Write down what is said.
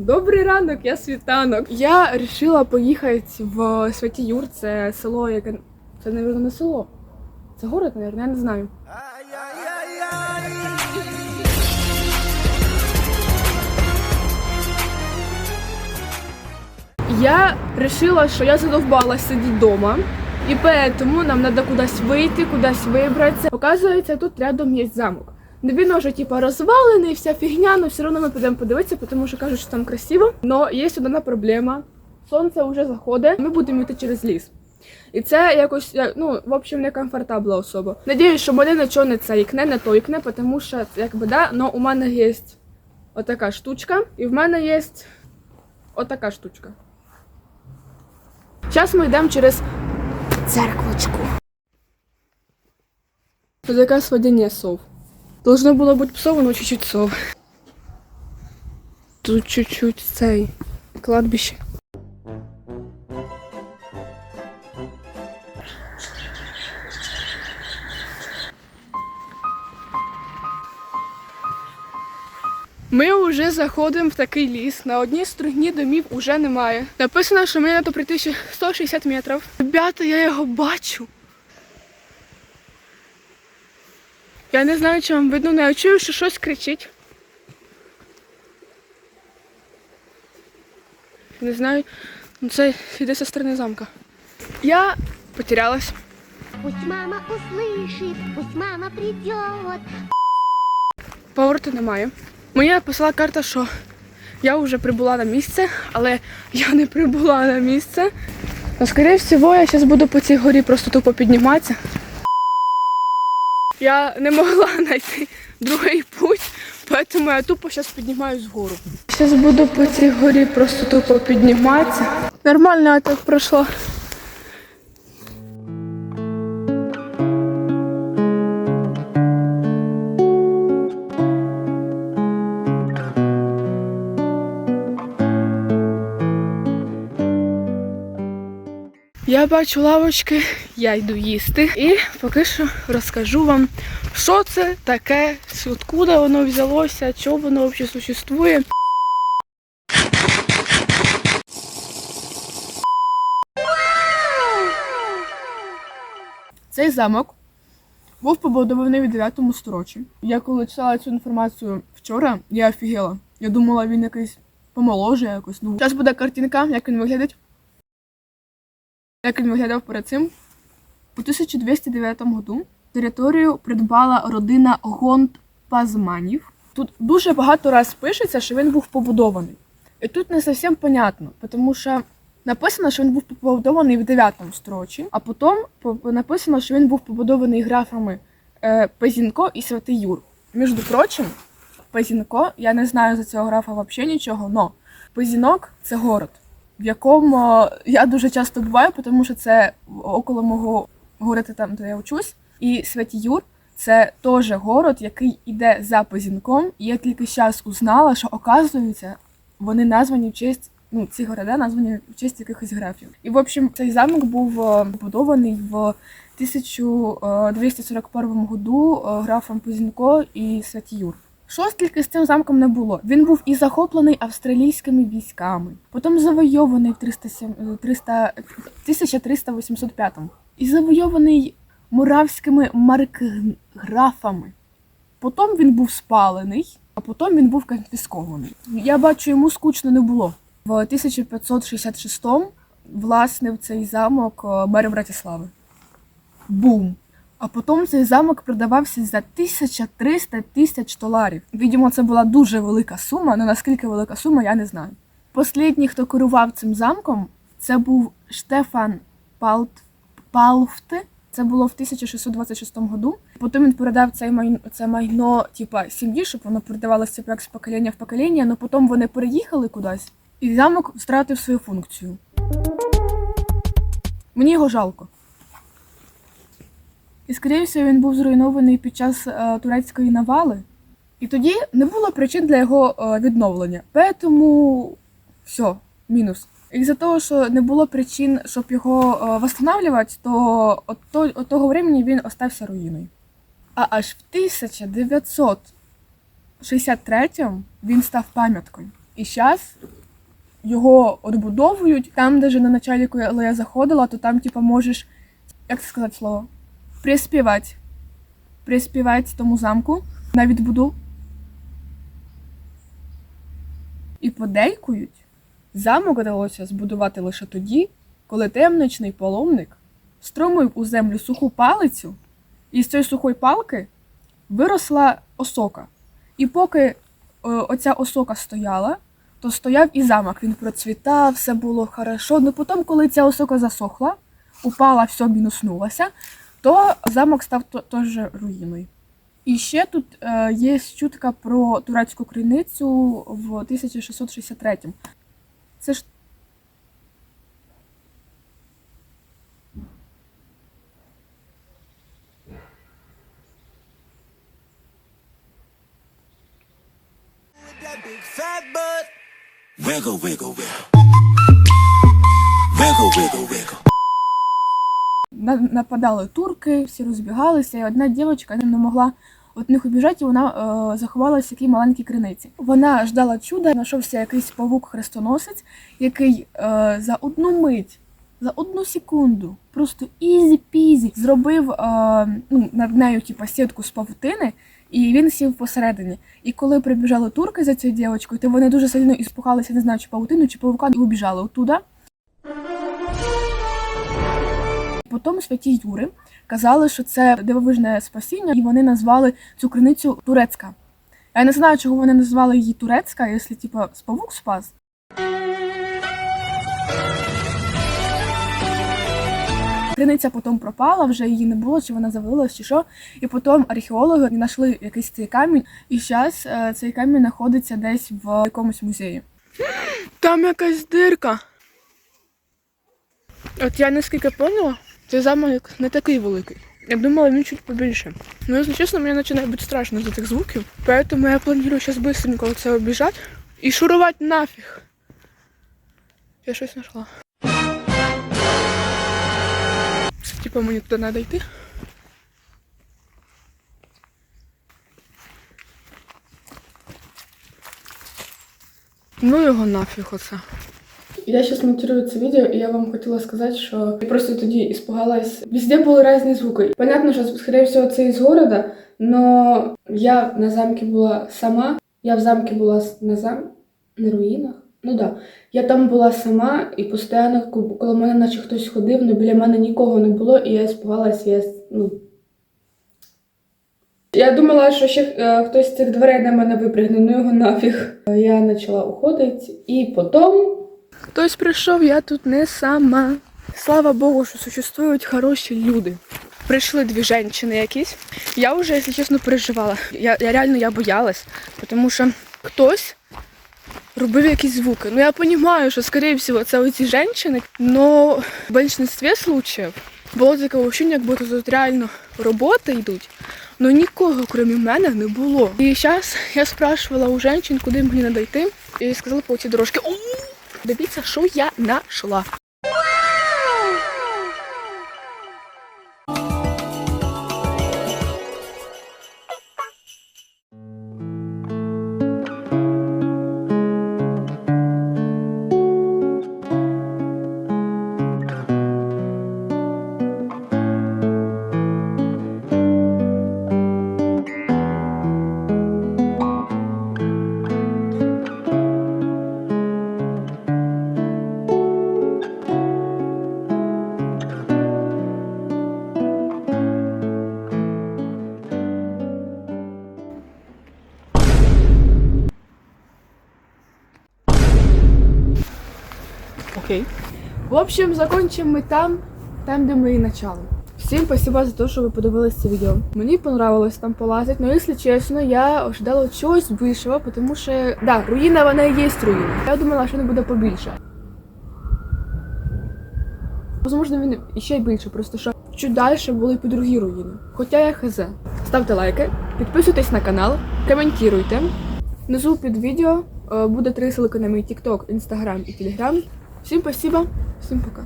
Добрий ранок, я світанок. Я вирішила поїхати в Святі Юр, це село, яке. Це, мабуть, не село. Це город, мабуть, я не знаю. Я вирішила, що я задовбалась сидіти вдома. І поэтому нам треба кудись вийти, кудись вибратися. Оказується, тут рядом є замок. Ну, Він уже типа розвалений, вся фігня, але все одно ми підемо подивитися, тому що кажуть, що там красиво. Но є одна проблема. Сонце вже заходить, ми будемо йти через ліс. І це якось, ну, в общем, не комфортабла особа. Надіюсь, що мене нічого не це ікне, не то ікне, тому що, якби, да, но у мене є отака штучка, і в мене є отака штучка. Зараз ми йдемо через церквочку. Тут якась водяне сов. Должно було бути псов, но чуть-чуть сов. Тут чуть-чуть цей кладбище. Ми вже заходимо в такий ліс. На одній стороні домів уже немає. Написано, що мені треба прийти ще 160 метрів. Ребята, я його бачу. Я не знаю, чи вам видно, але я чую, що щось кричить. Не знаю, ну це йде зі сторони замка. Я потерялась. Пусть мама услышит, пусть мама придет. Повороту немає. Мені написала карта, що я вже прибула на місце, але я не прибула на місце. Ну, скоріше всього, я зараз буду по цій горі просто тупо підніматися. Я не могла знайти другий путь, тому я тупо зараз піднімаюсь вгору. Зараз буду по цій горі просто тупо підніматися. Нормально я так пройшла. Бачу лавочки, я йду їсти. І поки що розкажу вам, що це таке, откуда воно взялося, чого воно взагалі существує. Цей замок був побудований в 9 сторочі. Я коли читала цю інформацію вчора, я офігела. Я думала, він якийсь помоложе якось. Ну, зараз буде картинка, як він виглядить. Як він виглядав перед цим. У 1209 году територію придбала родина Гонт Пазманів. Тут дуже багато раз пишеться, що він був побудований. І тут не зовсім понятно, тому що написано, що він був побудований в 9 строчі, а потім написано, що він був побудований графами е, Пезінко і Святий Юр. Між прочим, Пезінко, я не знаю за цього графа взагалі нічого, але Пезінок це город в якому я дуже часто буваю, тому що це около мого города, там, де я учусь. І Святі Юр це теж город, який іде за Пезінком. І я тільки зараз узнала, що оказується, вони названі в честь. Ну, ці города названі в честь якихось графів. І в общем, цей замок був е, побудований в 1241 году е, графом Пузінко і Святі Щось тільки з цим замком не було. Він був і захоплений австралійськими військами, потім завойований в 307, е, 300, 1385 і завойований муравськими маркграфами. Потім він був спалений, а потім він був конфіскований. Я бачу, йому скучно не було. В 1566-му власне в цей замок е, мер Братислави. Бум! А потім цей замок продавався за 1300 тисяч доларів. Відомо, це була дуже велика сума, але наскільки велика сума, я не знаю. Послідній, хто керував цим замком, це був Штефан Палт... Палфте. Це було в 1626 году. Потім він передав це майно, це майно типа, сім'ї, щоб воно передавалося типу, як з покоління в покоління, але потім вони переїхали кудись, і замок втратив свою функцію. Мені його жалко. І, скоріше всього, він був зруйнований під час е, турецької навали. І тоді не було причин для його е, відновлення. Тому все, мінус. І за того, що не було причин, щоб його е, восстанавливати, то от, то, от того времени він остався руїною. А аж в 1963-му він став пам'яткою. І зараз його відбудовують. Там, де на началі, коли я заходила, то там, типу, можеш, як це сказати слово, приспівати. Приспівати тому замку на відбуду. І подейкують, замок вдалося збудувати лише тоді, коли темничний паломник стромив у землю суху палицю, і з цієї сухої палки виросла осока. І поки е, оця осока стояла, то стояв і замок. Він процвітав, все було хорошо. Ну потім, коли ця осока засохла, упала, все мінуснулося, то замок став теж руїною. І ще тут е, є чутка про турецьку криницю в 1663. Це ж. Wiggle, wiggle, wiggle. Wiggle, wiggle, wiggle. На- нападали турки, всі розбігалися, і одна дівчинка не могла від них убіжати, і вона е, заховалася в такій маленькій криниці. Вона ждала чуда, знайшовся якийсь павук-хрестоносець, який е, за одну мить, за одну секунду, просто ізі-пізі зробив е, ну, над нею типу, сітку з павутини, і він сів посередині. І коли прибіжали турки за цією дівчинкою, то вони дуже сильно іспухалися, не знаю, чи павутину, чи павука, і убіжали оттуда. Потім святі Юри казали, що це дивовижне спасіння, і вони назвали цю криницю Турецька. Я не знаю, чого вони назвали її Турецька, якщо типу, павук спас. Криниця потім пропала, вже її не було, чи вона завалилась, чи що. І потім археологи знайшли якийсь цей камінь, і зараз цей камінь знаходиться десь в якомусь музеї. Там якась дирка. От я наскільки поняла, цей замок не такий великий. Я думала, він чуть побільше. Ну, якщо чесно, мені починає бути страшно за цих звуків. Поэтому я планую зараз быстренько це обіжати і шурувати нафіг. Я щось знайшла. Це, Типа мені туди треба йти. Ну його нафіг оце. Я сейчас монтирую це відео, і я вам хотіла сказати, що я просто тоді испугалась. Везде були різні звуки. Понятно, що, скорее всего, це із города, но я на замке була сама. Я в замке була на зам... на руїнах. Ну да. Я там була сама і постійно ко- коло мене наче хтось ходив, але біля мене нікого не було, і я испугалась, я ну. Я думала, що ще е, хтось з цих дверей на мене випригне, ну його нафіг. Я почала уходити, і потім Хтось прийшов, я тут не сама. Слава Богу, що существують хороші люди. Прийшли дві жінки якісь. Я вже, якщо чесно, переживала. Я, я реально я боялась, тому що хтось робив якісь звуки. Ну я розумію, що, скоріше всього, це оці жінки, але в більшості случаїв було таке ощущення, якби тут реально роботи йдуть. але нікого, крім мене, не було. І зараз я спрашивала у жінок, куди мені треба йти, і сказали по цій дорожці. «У, Дивіться, що я знайшла. Окей. В общем, закончим ми там, там, де ми і почали. Всім спасибо за те, що ви подивились це відео. Мені понравилось там полазити, але якщо чесно, я ожидала чогось більшого, тому що, да, руїна вона і є руїна. Я думала, що не буде побільше. Возможно, він іще й більше, просто що чуть далі були по другі руїни. Хоча я хз. Ставте лайки, підписуйтесь на канал, коментуйте. Внизу під відео е, буде три ссылки на мій TikTok, Instagram і Telegram. Всім спасибо, всім пока.